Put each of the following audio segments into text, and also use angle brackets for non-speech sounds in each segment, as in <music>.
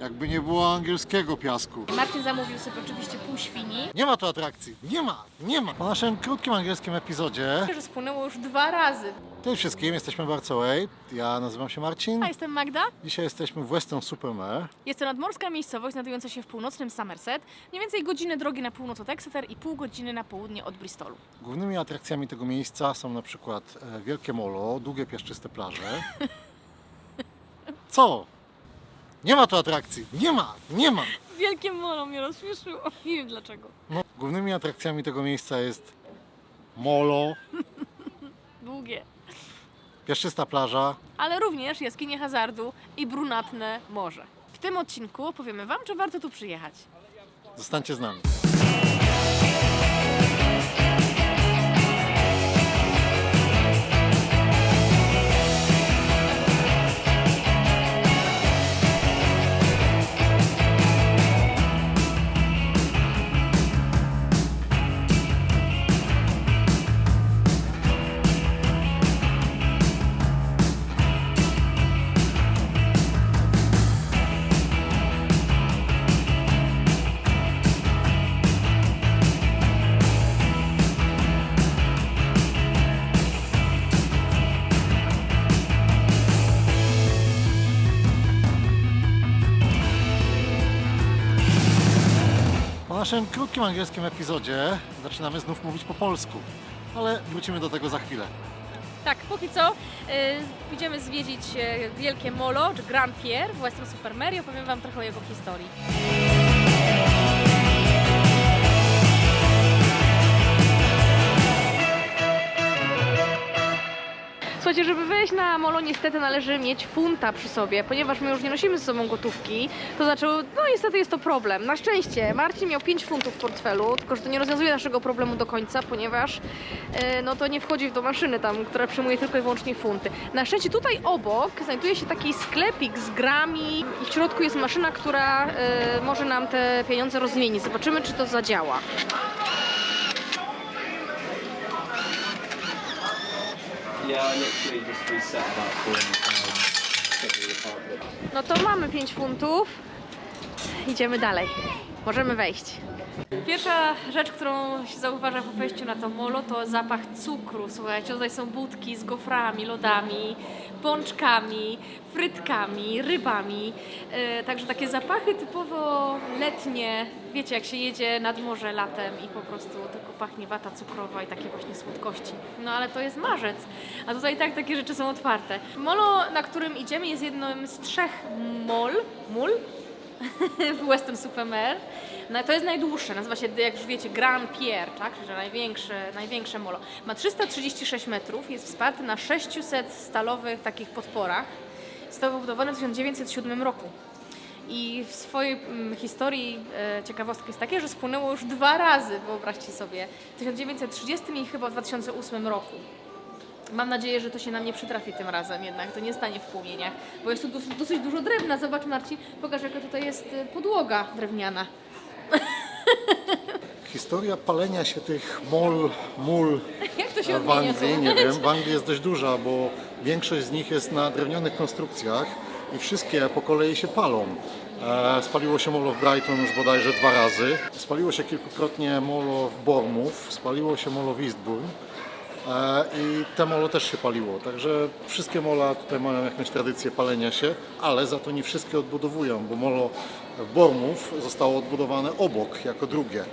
Jakby nie było angielskiego piasku. Marcin zamówił sobie oczywiście pół świni, Nie ma tu atrakcji. Nie ma, nie ma. Po naszym krótkim angielskim epizodzie. że spłynęło już dwa razy. Cześć wszystkim, jesteśmy w Arcołej. Ja nazywam się Marcin. A jestem Magda. Dzisiaj jesteśmy w Western Supermare. Jest to nadmorska miejscowość znajdująca się w północnym Somerset. Mniej więcej godzinę drogi na północ od Exeter i pół godziny na południe od Bristolu. Głównymi atrakcjami tego miejsca są na przykład e, wielkie molo, długie piaszczyste plaże. <laughs> Co? Nie ma tu atrakcji. Nie ma, nie ma. Wielkie molo mnie rozśmieszyło. Nie wiem dlaczego. No, głównymi atrakcjami tego miejsca jest molo, Długie. piaszczysta plaża, Ale również jaskinie hazardu i brunatne morze. W tym odcinku opowiemy Wam, czy warto tu przyjechać. Zostańcie z nami. Naszym krótkim angielskim epizodzie zaczynamy znów mówić po polsku, ale wrócimy do tego za chwilę. Tak, póki co y, idziemy zwiedzić y, Wielkie Molo, czy Grand Pierre w Western Supermare i opowiem Wam trochę o jego historii. Słuchajcie, żeby wejść na molo niestety należy mieć funta przy sobie, ponieważ my już nie nosimy ze sobą gotówki, to znaczy, no niestety jest to problem. Na szczęście Marcin miał 5 funtów w portfelu, tylko że to nie rozwiązuje naszego problemu do końca, ponieważ e, no to nie wchodzi do maszyny tam, która przyjmuje tylko i wyłącznie funty. Na szczęście tutaj obok znajduje się taki sklepik z grami i w środku jest maszyna, która e, może nam te pieniądze rozmienić. Zobaczymy, czy to zadziała. It. No to mamy 5 funtów. Idziemy dalej. Możemy wejść. Pierwsza rzecz, którą się zauważa po wejściu na to molo, to zapach cukru. Słuchajcie, tutaj są budki z goframi, lodami, pączkami, frytkami, rybami. E, także takie zapachy typowo letnie. Wiecie, jak się jedzie nad morze latem i po prostu tylko pachnie wata cukrowa i takie właśnie słodkości. No ale to jest marzec, a tutaj i tak takie rzeczy są otwarte. Molo, na którym idziemy, jest jednym z trzech mol, mól <laughs> w Western Supermare. No, to jest najdłuższe, nazywa się, jak już wiecie, Grand Pierre, tak? Że największe, największe molo. Ma 336 metrów, jest wsparty na 600 stalowych takich podporach. Został wybudowany w 1907 roku. I w swojej mm, historii e, ciekawostka jest takie, że spłynęło już dwa razy, wyobraźcie sobie, w 1930 i chyba w 2008 roku. Mam nadzieję, że to się nam nie przytrafi tym razem jednak, to nie stanie w płomieniach, bo jest tu dosyć, dosyć dużo drewna. Zobacz Marcin, pokaż jaka tutaj jest y, podłoga drewniana. <laughs> Historia palenia się tych mol, mól <laughs> Jak to się w odmienia? Anglii, nie wiem, w Anglii jest dość duża, bo większość z nich jest na drewnianych konstrukcjach i wszystkie po kolei się palą. E, spaliło się molo w Brighton już bodajże dwa razy. Spaliło się kilkukrotnie molo w Bournemouth, spaliło się molo w Eastbourne. E, I te molo też się paliło, także wszystkie mola tutaj mają jakąś tradycję palenia się, ale za to nie wszystkie odbudowują, bo molo w Bournemouth zostało odbudowane obok, jako drugie.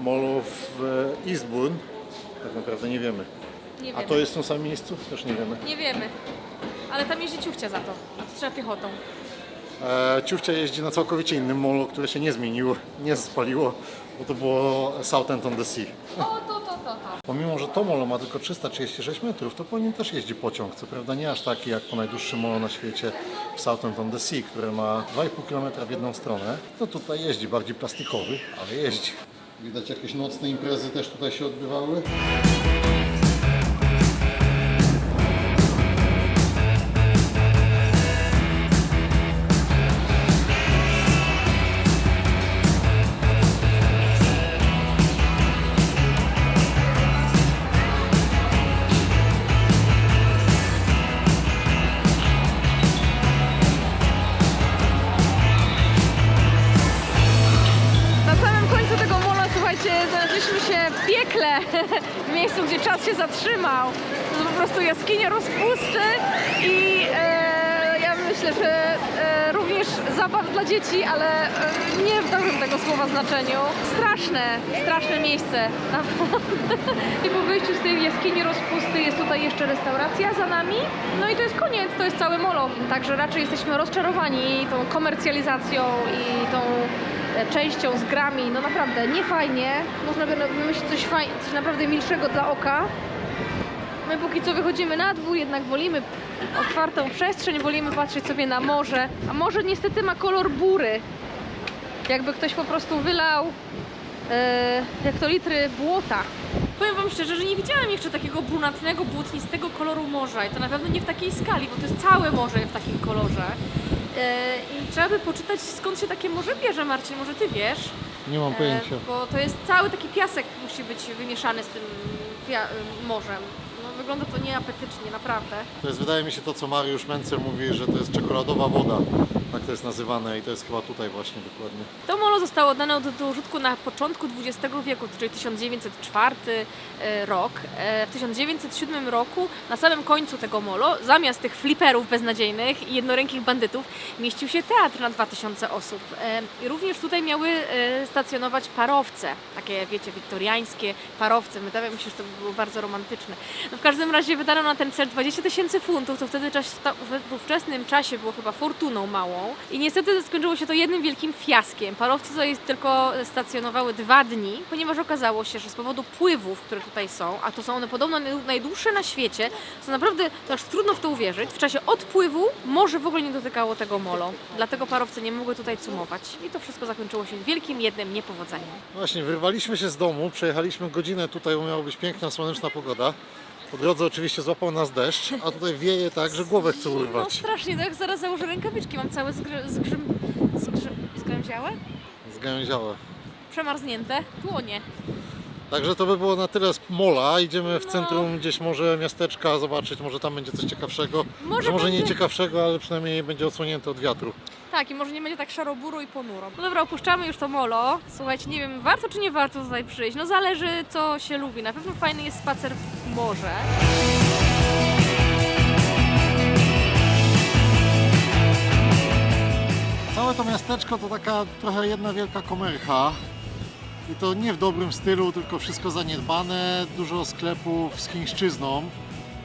Molo w Eastbourne tak naprawdę nie wiemy. Nie A wiemy. to jest w tym samym miejscu? Też nie wiemy. Nie wiemy. Ale tam jeździ ciuchcia za to, a to trzeba piechotą. E, Ciufcia jeździ na całkowicie innym molo, które się nie zmieniło, nie spaliło, bo to było Southend on the Sea. O, to. Pomimo, że to molo ma tylko 336 metrów, to po nim też jeździ pociąg. Co prawda nie aż taki jak po najdłuższym molo na świecie w Southend on the Sea, które ma 2,5 km w jedną stronę. To tutaj jeździ, bardziej plastikowy, ale jeździ. Widać jakieś nocne imprezy też tutaj się odbywały. <laughs> w miejscu, gdzie czas się zatrzymał. To po prostu jaskinia rozpusty i e, ja myślę, że e, również zabaw dla dzieci, ale e, nie w dobrym tego słowa znaczeniu. Straszne, straszne miejsce. <laughs> I po wyjściu z tej jaskini rozpusty jest tutaj jeszcze restauracja za nami. No i to jest koniec, to jest całe molo. Także raczej jesteśmy rozczarowani tą komercjalizacją i tą częścią z grami. No naprawdę, nie fajnie. Można by wymyślić coś, faj... coś naprawdę milszego dla oka. My póki co wychodzimy na dwór, jednak wolimy otwartą przestrzeń, wolimy patrzeć sobie na morze. A morze niestety ma kolor bury. Jakby ktoś po prostu wylał jak to litry błota. Powiem Wam szczerze, że nie widziałam jeszcze takiego brunatnego, błotnistego koloru morza i to na pewno nie w takiej skali, bo to jest całe morze w takim kolorze. E, I trzeba by poczytać skąd się takie morze bierze, Marcin, może Ty wiesz? Nie mam E, bo to jest cały taki piasek musi być wymieszany z tym e, morzem. No, wygląda to nieapetycznie, naprawdę. To jest, wydaje mi się, to co Mariusz Mencer mówi, że to jest czekoladowa woda. Tak to jest nazywane i to jest chyba tutaj właśnie dokładnie. To molo zostało oddane do, użytku na początku XX wieku, czyli 1904 e, rok. E, W 1907 roku, na samym końcu tego molo, zamiast tych fliperów beznadziejnych i jednorękich bandytów, mieścił się teatr na 2000 osób. E, I również tutaj miały stacjonować parowce, takie wiecie, wiktoriańskie parowce. Wydaje mi się, że to by było bardzo romantyczne. No w każdym razie wydano na ten cel 20 tysięcy funtów, to wtedy w ówczesnym czasie było chyba fortuną małą. I niestety skończyło się to jednym wielkim fiaskiem. Parowce tutaj tylko stacjonowały dwa dni, ponieważ okazało się, że z powodu pływów, które tutaj są, a to są one podobno naj- najdłuższe na świecie, to naprawdę to aż trudno w to uwierzyć. W czasie odpływu morze w ogóle nie dotykało tego molo. Dlatego parowce nie mogły tutaj cumować. I to wszystko zakończyło się wielkim jednym niepowodzeniem. Właśnie, wyrwaliśmy się z domu, przejechaliśmy godzinę tutaj, miała być piękna, słoneczna pogoda. Po drodze oczywiście złapał nas deszcz, a tutaj wieje tak, że głowę chce No urwać. strasznie, to jak zaraz założę rękawiczki, mam całe zgr- zgrzym... zgrzym... zgrzęziałe? Zgęziałe. Przemarznięte? Dłonie. Także to by było na tyle z mola. Idziemy w No. centrum gdzieś może miasteczka zobaczyć, może tam będzie coś ciekawszego. Może Że może nie będzie- ciekawszego, ale przynajmniej będzie odsłonięte od wiatru. Tak, i może nie będzie tak szaroburo i ponuro. No dobra, opuszczamy już to molo. Słuchajcie, nie wiem, warto czy nie warto tutaj przyjść. No zależy, co się lubi. Na pewno fajny jest spacer w morze. Całe to miasteczko to taka trochę jedna wielka komercha. I to nie w dobrym stylu, tylko wszystko zaniedbane, dużo sklepów z chińszczyzną.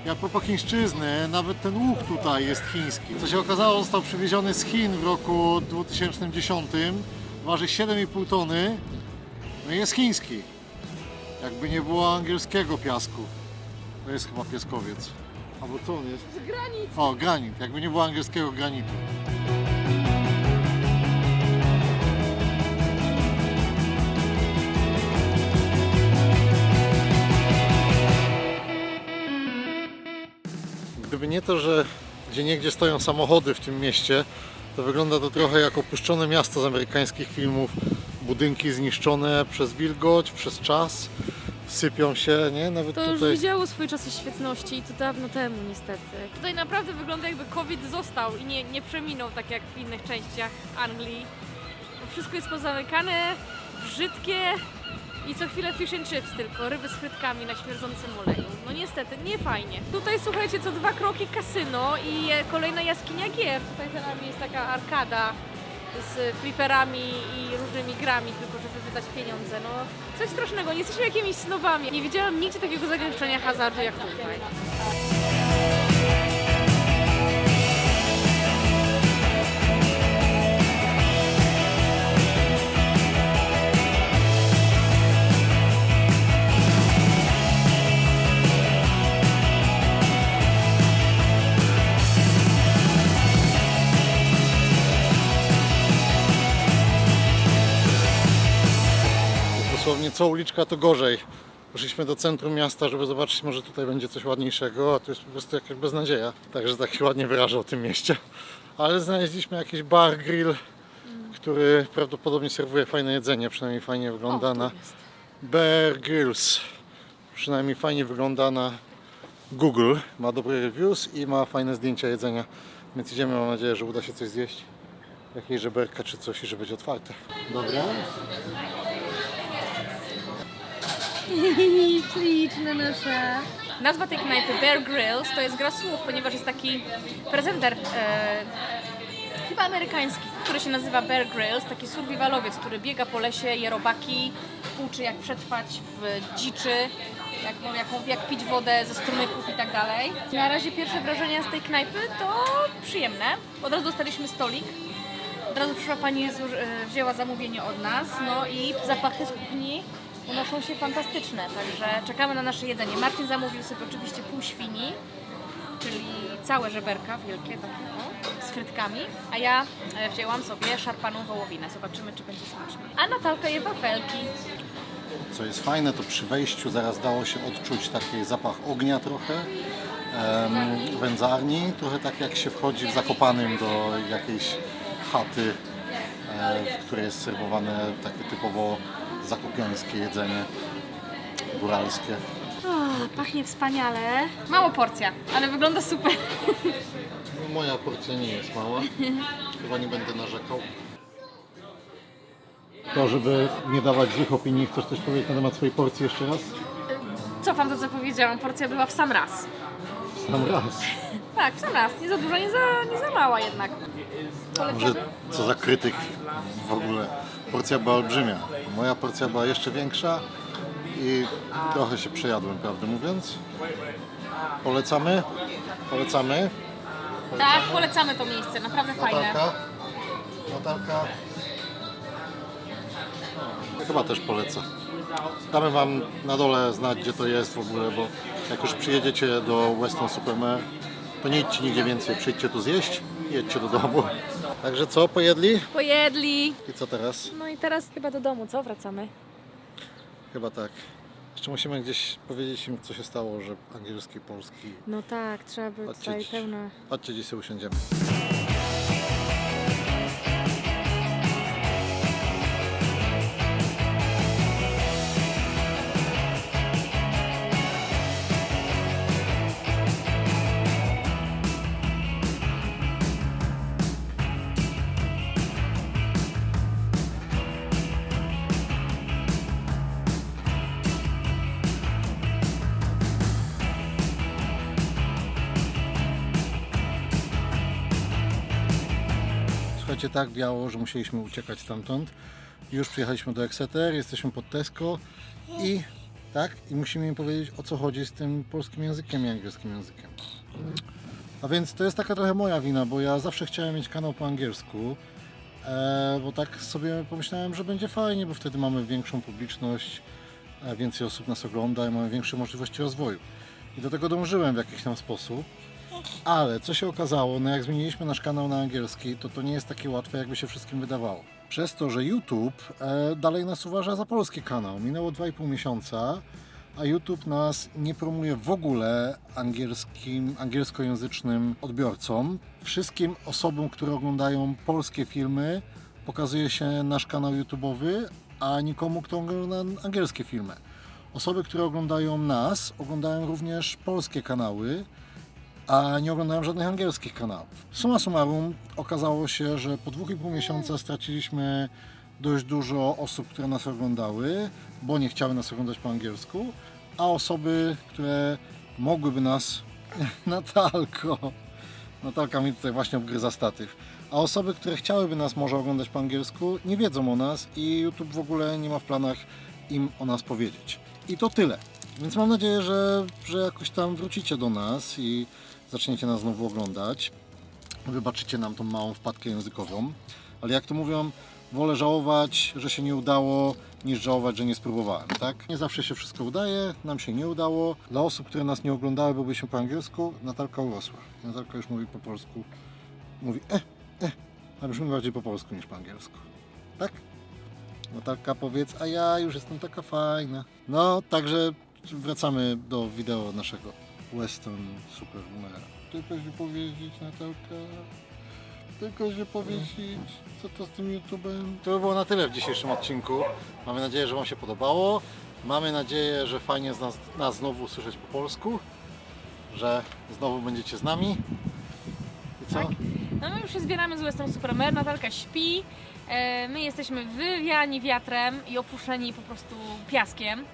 A propos chińszczyzny, nawet ten łuk tutaj jest chiński. Co się okazało, został przywieziony z Chin w roku 2010. Waży 7,5 tony. No i jest chiński. Jakby nie było angielskiego piasku. To jest chyba pieskowiec. Albo co on jest? Z granic! O, granit. Jakby nie było angielskiego granitu. Nie to, że gdzie niegdzie stoją samochody w tym mieście, to wygląda to trochę jak opuszczone miasto z amerykańskich filmów. Budynki zniszczone przez wilgoć, przez czas, sypią się, nie? Nawet To już tutaj. widziało swój czas świetności i to dawno temu niestety. Tutaj naprawdę wygląda jakby COVID został i nie, nie przeminął tak jak w innych częściach Anglii. Wszystko jest pozamykane, brzydkie i co chwilę fish and chips tylko, ryby z frytkami na śmierdzącym oleju. No niestety, nie fajnie. Tutaj słuchajcie, co dwa kroki kasyno i kolejna jaskinia gier. Tutaj za nami jest taka arkada z fliperami i różnymi grami, tylko żeby wydać pieniądze. No, coś strasznego, nie jesteśmy jakimiś snobami. Nie widziałam nigdzie takiego zagęszczenia hazardu jak tutaj. Dosłownie co uliczka to gorzej. Poszliśmy do centrum miasta, żeby zobaczyć, może tutaj będzie coś ładniejszego, a tu jest po prostu jakaś beznadzieja. Także tak się ładnie wyrażę o tym mieście. Ale znaleźliśmy jakiś bar, grill, który prawdopodobnie serwuje fajne jedzenie, przynajmniej fajnie wygląda O, na. Bear Grylls. Przynajmniej fajnie wygląda na Google. Ma dobre reviews i ma fajne zdjęcia jedzenia. Więc idziemy, mam nadzieję, że uda się coś zjeść. Jakieś żeberka czy coś i że będzie otwarte. Dobra. Śliczne nasze. Nazwa tej knajpy Bear Grylls to jest gra słów, ponieważ jest taki prezenter e, chyba amerykański, który się nazywa Bear Grylls, taki survivalowiec, który biega po lesie, je robaki, uczy jak przetrwać w dziczy, jak, no, jaką, jak pić wodę ze strumyków i tak dalej. Na razie pierwsze wrażenia z tej knajpy to przyjemne. Od razu dostaliśmy stolik. Od razu przyszła pani, e, wzięła zamówienie od nas, no i zapachy z kuchni unoszą się fantastyczne, także czekamy na nasze jedzenie. Marcin zamówił sobie oczywiście pół świni, czyli całe żeberka wielkie, takie no, z frytkami, a ja e, wzięłam sobie szarpaną wołowinę. Zobaczymy, czy będzie smaczne. A Natalka je wafelki. Co jest fajne, to przy wejściu zaraz dało się odczuć taki zapach ognia trochę, em, wędzarni, trochę tak jak się wchodzi w Zakopanym do jakiejś chaty, e, w której jest serwowane takie typowo zakopiańskie jedzenie, góralskie. O, pachnie wspaniale. Mało porcja, ale wygląda super. No, moja porcja nie jest mała, chyba nie będę narzekał. To, żeby nie dawać złych opinii, chcesz coś powiedzieć na temat swojej porcji jeszcze raz? Cofam to, co powiedziałam. Porcja była w sam raz. Sam raz. Tak, w sam raz. Nie za duża, nie za, nie za mała jednak. Może co za krytyk w ogóle. Porcja była olbrzymia. Moja porcja była jeszcze większa i trochę się przejadłem, prawdę mówiąc. Polecamy? Polecamy? Tak, polecamy to miejsce, naprawdę fajne. Natalka? Natalka? Chyba też polecę. Damy Wam na dole znać, gdzie to jest w ogóle, bo jak już przyjedziecie do Weston Supermare, to nie idźcie nigdzie więcej, przyjdźcie tu zjeść i jedźcie do domu. Także co, pojedli? Pojedli. I co teraz? No i teraz chyba do domu, co? Wracamy. Chyba tak. Jeszcze musimy gdzieś powiedzieć im, co się stało, że angielski, polski. No tak, trzeba by Chodźcie tutaj dziś. pełna... Chodźcie, gdzieś sobie usiądziemy. Słuchajcie, tak wiało, że musieliśmy uciekać stamtąd. Już przyjechaliśmy do Exeter, jesteśmy pod Tesco i tak, i musimy im powiedzieć o co chodzi z tym polskim językiem i angielskim językiem. A więc to jest taka trochę moja wina, bo ja zawsze chciałem mieć kanał po angielsku, e, bo tak sobie pomyślałem, że będzie fajnie, bo wtedy mamy większą publiczność, e, więcej osób nas ogląda i mamy większe możliwości rozwoju. I do tego dążyłem w jakiś tam sposób. Ale co się okazało, no jak zmieniliśmy nasz kanał na angielski, to to nie jest takie łatwe, jakby się wszystkim wydawało. Przez to, że YouTube e, dalej nas uważa za polski kanał. Minęło 2,5 miesiąca, a YouTube nas nie promuje w ogóle angielskim, angielskojęzycznym odbiorcom. Wszystkim osobom, które oglądają polskie filmy, pokazuje się nasz kanał YouTube'owy, a nikomu, kto ogląda angielskie filmy. Osoby, które oglądają nas, oglądają również polskie kanały, a nie oglądałem żadnych angielskich kanałów. Summa summarum okazało się, że po dwóch i pół miesiąca straciliśmy dość dużo osób, które nas oglądały, bo nie chciały nas oglądać po angielsku, a osoby, które mogłyby nas... <laughs> Natalko! Natalka mi tutaj właśnie obgryza statyw. A osoby, które chciałyby nas może oglądać po angielsku, nie wiedzą o nas i YouTube w ogóle nie ma w planach im o nas powiedzieć. I to tyle. Więc mam nadzieję, że, że jakoś tam wrócicie do nas i zaczniecie nas znowu oglądać. Wybaczycie nam tą małą wpadkę językową. Ale jak to mówią, wolę żałować, że się nie udało, niż żałować, że nie spróbowałem, tak? Nie zawsze się wszystko udaje, nam się nie udało. Dla osób, które nas nie oglądały, bo byliśmy po angielsku, Natalka urosła. Natalka już mówi po polsku. Mówi e, e, a brzmi bardziej po polsku niż po angielsku. Tak? Natalka powiedz, a ja już jestem taka fajna. No, także wracamy do wideo naszego Western Supermana. Tylko się powiedzieć, Natalka. Tylko się powiedzieć, co to z tym YouTube'em. To by było na tyle w dzisiejszym odcinku. Mamy nadzieję, że Wam się podobało. Mamy nadzieję, że fajnie z nas, nas znowu usłyszeć po polsku. Że znowu będziecie z nami. I co? No my już się zbieramy z Western Supermare, Natalka śpi, e, my jesteśmy wywiani wiatrem i opuszczeni po prostu piaskiem.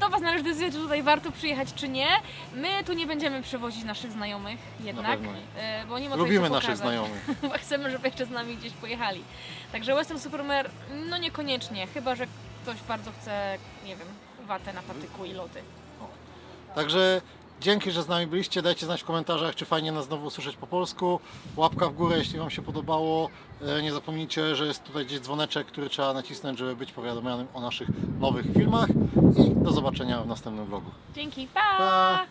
To Was należy decydować, czy tutaj warto przyjechać, czy nie. My tu nie będziemy przewozić naszych znajomych jednak, pewno e, bo nie ma Lubimy co naszych pokazać. znajomych. <laughs> Bo chcemy, żeby jeszcze z nami gdzieś pojechali. Także Western Supermare, no niekoniecznie, chyba że ktoś bardzo chce, nie wiem, watę na patyku i lody. Także dzięki, że z nami byliście. Dajcie znać w komentarzach, czy fajnie nas znowu usłyszeć po polsku. Łapka w górę, jeśli Wam się podobało. E, Nie zapomnijcie, że jest tutaj gdzieś dzwoneczek, który trzeba nacisnąć, żeby być powiadomionym o naszych nowych filmach. I do zobaczenia w następnym vlogu. Dzięki, pa! Pa!